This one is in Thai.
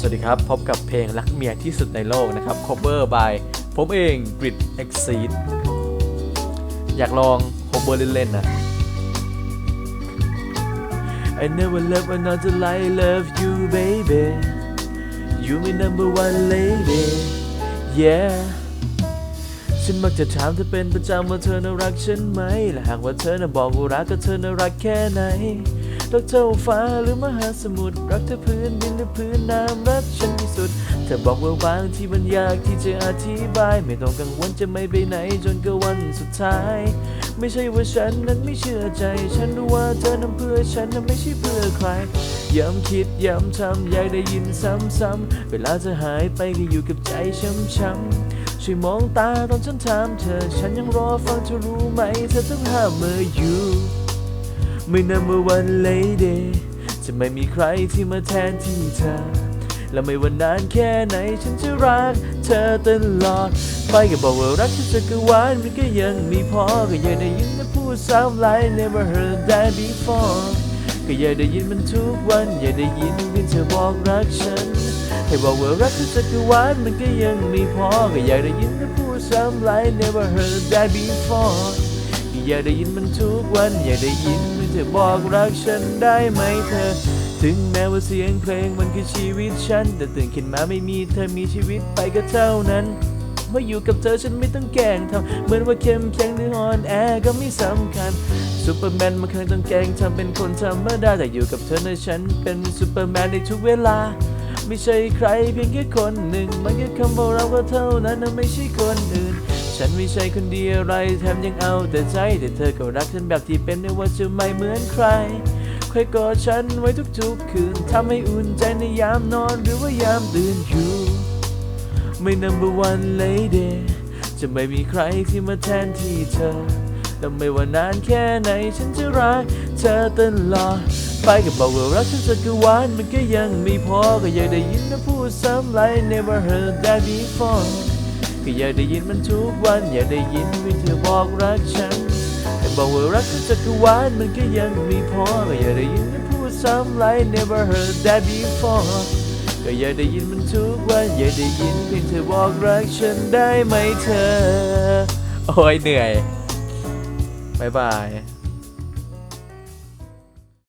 สวัสดีครับ พบกับเพลงรักเมียที่สุดในโลกนะครับ cover by ผมเอง Grid Exceed อยากลอง cover เล่นๆนะ I never love another like love you baby you my number one lady yeah ฉันมักจะถามเธอเป็นประจำว่าเธอน่ารักฉันไหม และหากว่าเธอน่ะบอกว่ารักก็เธอน่ารักแค่ไหน รักเท่าฟ้าหรือมหาสมุทรรักเธอพื้นดินหรือพื้นน้ำรักฉันที่สุด เธอบอกว่าบางที่มันยากที่จะอธิบาย ไม่ต้องกังวลจะไม่ไปไหนจนก็วันสุดท้าย ไม่ใช่ว่าฉันนั้นไม่เชื่อใจ ฉันรู้ว่าเธอนั้นเพื่อฉันนั้นไม่ใช่เพื่อใครย้ำคิดย้ำทำอยากได้ยินซ้ำๆเวลาเธอหายไปก็อยู่กับใจช้ำๆช่วยมองตาตอนฉันถามเธอ ฉันยังรอฟังเธอรู้ไหม เธอต้องห้ามเมื่ออยู่ ไม่ number one lady จะไม่มีใครที่มาแทนที่เธอ และไม่ว่านานแค่ไหนฉันจะรักเธอตลอด ไปก็บอกว่ารักฉันสักวานมันก็ยังมีพอ ก็ยังได้ยินมันพูดซ้ำหลาย never heard that before ก็อยากได้ยินมันทุกวันอยากได้ยินเพียงเธอบอกรักฉันให้บอกว่ารักฉันสักวานมันก็ยังมีพอ ก็อยากได้ยินมันพูดซ้ำหลาย never heard that before อยากได้ยินมันทุกวันอยากได้ยิน อบอกรักฉันได้ไหมเธอ ถึงแม้ว่าเสียงเพลงมันคือชีวิตฉัน แต่ตื่นขึ้นมาไม่มีเธอมีชีวิตไปก็เท่านั้นเมื่ออยู่กับเธอฉันไม่ต้องแกล้งทำเหมือนว่าเข้มแข็งหรืออ่อนแอก็ไม่สำคัญซูเปอร์แมนมันเคยต้องแกล้งทำเป็นคนธรรมดาแต่อยู่กับเธอนะฉันเป็นซูเปอร์แมนในทุกเวลา ไม่ใช่ใครเพียงแค่คนหนึ่ง มันแค่คำว่าเราก็เท่านั้นนะไม่ใช่คนอื่น ฉันไม่ใช่คนดีอะไรแถมยังเอาแต่ใจ แต่เธอก็รักฉันแบบที่เป็นไม่ว่าจะไม่เหมือนใครคอยกอดฉันไว้ทุกๆคืนทำให้อุ่นใจในยามนอนหรือว่ายามตื่นอยู่ไม่ number one lady จะไม่มีใครที่มาแทนที่เธอและไม่ว่านานแค่ไหนฉันจะรักเธอตลอดไปก็บอกว่ารักฉันสักวานมันก็ยังไม่พอก็ยากได้ยินนะพูดซ้ำไล never heard that before ก็อยากได้ยินมันทุกวันอยากได้ยินเพียงเธอบอกรักฉันแต่บอกว่ารักฉันสักวานมันก็ยังไม่พอก็อยากได้ยินนพูดซ้ำไล never heard that before ก็อยากได้ยินมันทุกวันอยากได้ยินเพียงเธอบอกรักฉันได้ไหมเธอ โอ้ยเหนื่อยบายบาย